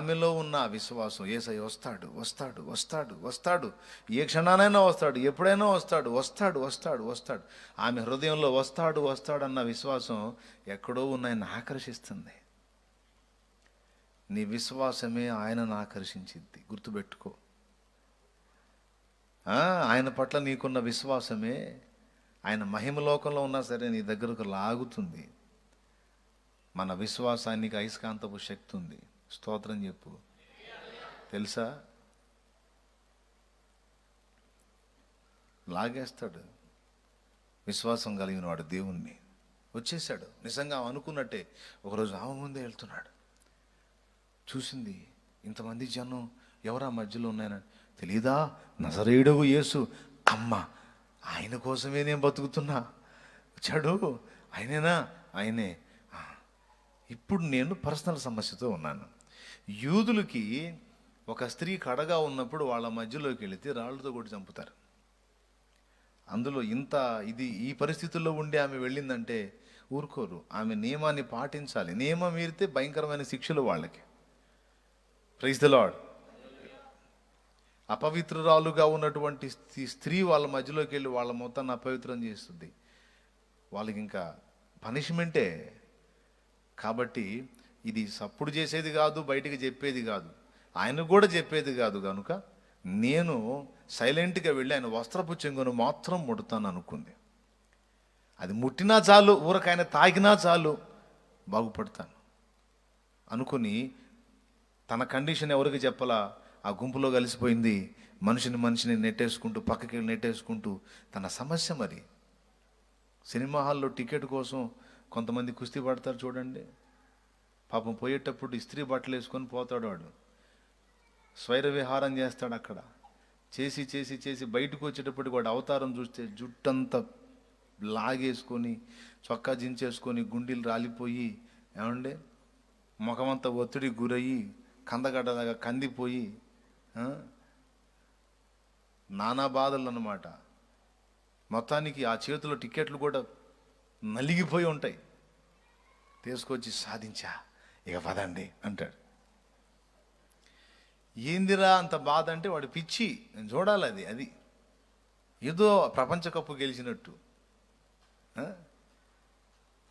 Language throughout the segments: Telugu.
ఆమెలో ఉన్న విశ్వాసం ఏసై వస్తాడు వస్తాడు వస్తాడు వస్తాడు. ఏ క్షణానైనా వస్తాడు ఎప్పుడైనా వస్తాడు వస్తాడు వస్తాడు వస్తాడు. ఆమె హృదయంలో వస్తాడు వస్తాడు అన్న విశ్వాసం ఎక్కడో ఉన్నాయని ఆకర్షిస్తుంది. నీ విశ్వాసమే ఆయనను ఆకర్షించింది. గుర్తుపెట్టుకో. ఆ, ఆయన పట్ల నీకున్న విశ్వాసమే ఆయన మహిమలోకంలో ఉన్నా సరే నీ దగ్గరకు లాగుతుంది. మన విశ్వాసానికి అయస్కాంతపు శక్తి ఉంది. స్తోత్రం చెప్పు. తెలుసా? లాగేస్తాడు. విశ్వాసం కలిగిన వాడు దేవుణ్ణి. వచ్చేసాడు నిజంగా అనుకున్నట్టే ఒకరోజు ఆమె ముందే వెళ్తున్నాడు. చూసింది ఇంతమంది జనం ఎవరా మధ్యలో ఉన్నాయని తెలీదా? నజరేయుడవు యేసు. అమ్మ ఆయన కోసమే నేను బతుకుతున్నా. వచ్చాడు. ఆయనేనా? ఆయనే. ఇప్పుడు నేను పర్సనల్ సమస్యతో ఉన్నాను. యూదులకి ఒక స్త్రీ కడగా ఉన్నప్పుడు వాళ్ళ మధ్యలోకి వెళితే రాళ్ళతో కొట్టి చంపుతారు. అందులో ఇంత ఇది ఈ పరిస్థితుల్లో ఉండి ఆమె వెళ్ళిందంటే ఊరుకోరు. ఆమె నియమాన్ని పాటించాలి. నియమం మీరితే భయంకరమైన శిక్షలు వాళ్ళకి. ప్రైజ్ ద లాడ్ అపవిత్రురాలుగా ఉన్నటువంటి స్త్రీ- స్త్రీ వాళ్ళ మధ్యలోకి వెళ్ళి వాళ్ళ మొత్తాన్ని అపవిత్రం చేస్తుంది. వాళ్ళకి ఇంకా పనిష్మెంటే. కాబట్టి ఇది సప్పుడు చేసేది కాదు బయటికి చెప్పేది కాదు. ఆయన కూడా చెప్పేది కాదు కనుక నేను సైలెంట్గా వెళ్ళి ఆయన వస్త్రపు చెంగును మాత్రం ముడతాను అనుకుంది. అది ముట్టినా చాలు ఊరకాయన తాగినా చాలు బాగుపడతాను. అనుకుని తన కండిషన్ ఎవరికి చెప్పలా? ఆ గుంపులో కలిసిపోయింది మనిషిని మనిషిని నెట్టేసుకుంటూ పక్కకి నెట్టేసుకుంటూ తన సమస్య మరి. సినిమా హాల్లో టికెట్ కోసం కొంతమంది కుస్తీ పడతారు చూడండి. పాపం పోయేటప్పుడు ఇస్త్రీ బట్టలు వేసుకొని పోతాడు వాడు. స్వైర విహారం చేస్తాడు అక్కడ. చేసి చేసి చేసి బయటకు వచ్చేటప్పుడు వాడు అవతారం చూస్తే జుట్టంతా లాగేసుకొని చొక్కా జించేసుకొని గుండీలు రాలిపోయి ఏమండే? ముఖమంతా ఒత్తిడికి గురయ్యి కందగడ్డలాగా కందిపోయి నానా బాధలు అన్నమాట మొత్తానికి ఆ చేతిలో టికెట్లు కూడా నలిగిపోయి ఉంటాయి. తీసుకొచ్చి సాధించా. ఇక పదండి అంటాడు. ఏందిరా అంత బాధ అంటే వాడు పిచ్చి నేను చూడాలి అది అది. ఏదో ప్రపంచ కప్పు గెలిచినట్టు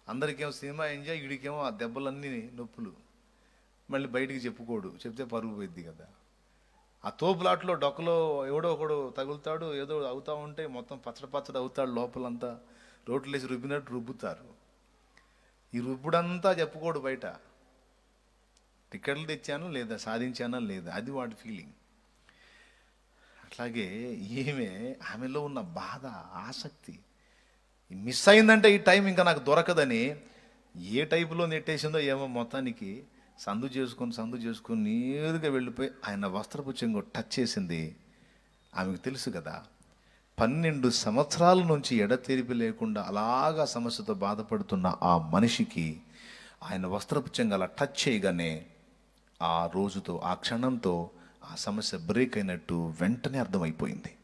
అందరికేమో సినిమా ఎంజాయ్ వీడికేమో ఆ దెబ్బలన్నీ నొప్పులు. మళ్ళీ బయటికి చెప్పుకోడు చెప్తే పరుగు పోయిద్ది కదా. ఆ తోపులాట్లో డొక్కలో ఎవడో ఒకడు తగులుతాడు ఏదో అవుతా ఉంటే మొత్తం పచ్చడి పచ్చడి అవుతాడు లోపలంతా. రోట్లు వేసి రుబ్బినట్టు రుబ్బుతారు. ఈ రుబ్బుడంతా చెప్పుకోడు బయట. టికెట్లు తెచ్చాను లేదా సాధించానా లేదా అది వాడి ఫీలింగ్. అట్లాగే ఈమె ఆమెలో ఉన్న బాధ ఆసక్తి మిస్ అయిందంటే ఈ టైం ఇంకా నాకు దొరకదని ఏ టైపులో నెట్టేసిందో ఏమో మొత్తానికి సందు చేసుకొని సందు చేసుకొని నేరుగా వెళ్ళిపోయి ఆయన వస్త్రపు చెంగు టచ్ చేసింది. ఆమెకు తెలుసు కదా పన్నెండు సంవత్సరాల నుంచి ఎడతెరిపి లేకుండా అలాగా సమస్యతో బాధపడుతున్న ఆ మనిషికి ఆయన వస్త్రపు చెంగు అలా టచ్ చేయగానే ఆ రోజుతో ఆ క్షణంతో ఆ సమస్య బ్రేక్ అయినట్టు వెంటనే అర్థమైపోయింది.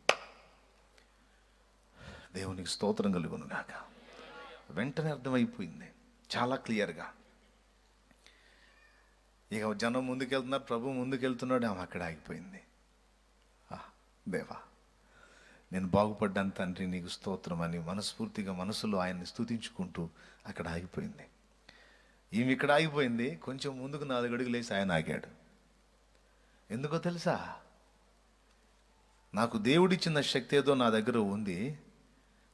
దేవునికి స్తోత్రం కలుగును గాక. వెంటనే అర్థమైపోయింది. చాలా క్లియర్గా. ఇక జనం ముందుకెళ్తున్నారు ప్రభు ముందుకెళ్తున్నాడు ఆమె అక్కడ ఆగిపోయింది. దేవా నేను బాగుపడ్డాను తండ్రి నీకు స్తోత్రం అని మనస్ఫూర్తిగా మనసులో ఆయన్ని స్థుతించుకుంటూ అక్కడ ఆగిపోయింది. ఈమె ఇక్కడ ఆగిపోయింది. కొంచెం ముందుకు నాలుగు అడుగులు వేసి ఆయన ఆగాడు. ఎందుకో తెలుసా? నాకు దేవుడిచ్చిన శక్తి ఏదో నా దగ్గర ఉంది.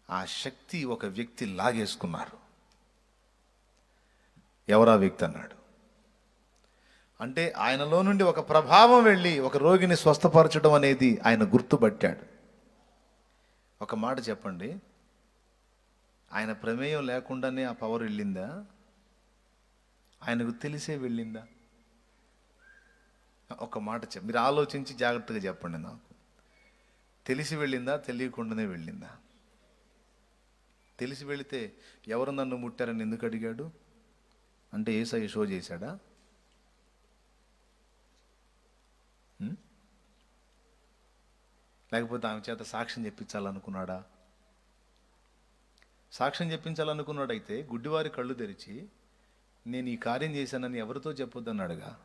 ఆ శక్తి ఒక వ్యక్తి లాగేసుకున్నారు. ఎవరా వ్యక్తి అన్నాడు. అంటే ఆయనలో నుండి ఒక ప్రభావం వెళ్ళి ఒక రోగిని స్వస్థపరచడం అనేది ఆయన గుర్తుపట్టాడు. ఒక మాట చెప్పండి. ఆయన ప్రమేయం లేకుండానే ఆ పవర్ వెళ్ళిందా? ఆయనకు తెలిసే వెళ్ళిందా? ఒక మాట చెప్ మీరు ఆలోచించి జాగ్రత్తగా చెప్పండి నాకు. తెలిసి వెళ్ళిందా? తెలియకుండానే వెళ్ళిందా? తెలిసి వెళితే ఎవరు నన్ను ముట్టారని ఎందుకు అడిగాడు? అంటే ఏసఐ షో చేశాడా? లేకపోతే ఆమె చేత సాక్ష్యం చెప్పించాలనుకున్నాడా? సాక్ష్యం చెప్పించాలనుకున్నాడైతే గుడ్డివారి కళ్ళు తెరిచి నేను ఈ కార్యం చేశానని ఎవరితో చెప్పొద్దన్నాడుగా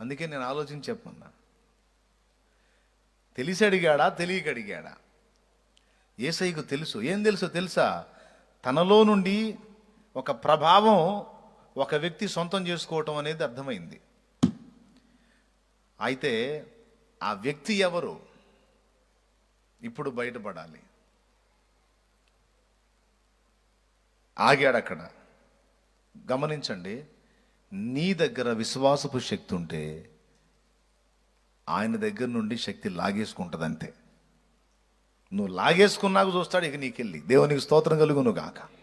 అందుకే నేను ఆలోచించి చెప్పమన్నా. తెలిసి అడిగాడా? తెలియక అడిగాడా? ఏసైకు తెలుసు. ఏం తెలుసు తెలుసా? తనలో నుండి ఒక ప్రభావం ఒక వ్యక్తి సొంతం చేసుకోవటం అనేది అర్థమైంది. అయితే ఆ వ్యక్తి ఎవరు? ఇప్పుడు బయటపడాలి. ఆగాడు అక్కడ. గమనించండి నీ దగ్గర విశ్వాసపు శక్తి ఉంటే ఆయన దగ్గర నుండి శక్తి లాగేసుకుంటుంది అంతే నువ్వు లాగేసుకున్నాక చూస్తాడు ఇక నీకెళ్ళి. దేవునికి స్తోత్రం కలుగును గాక.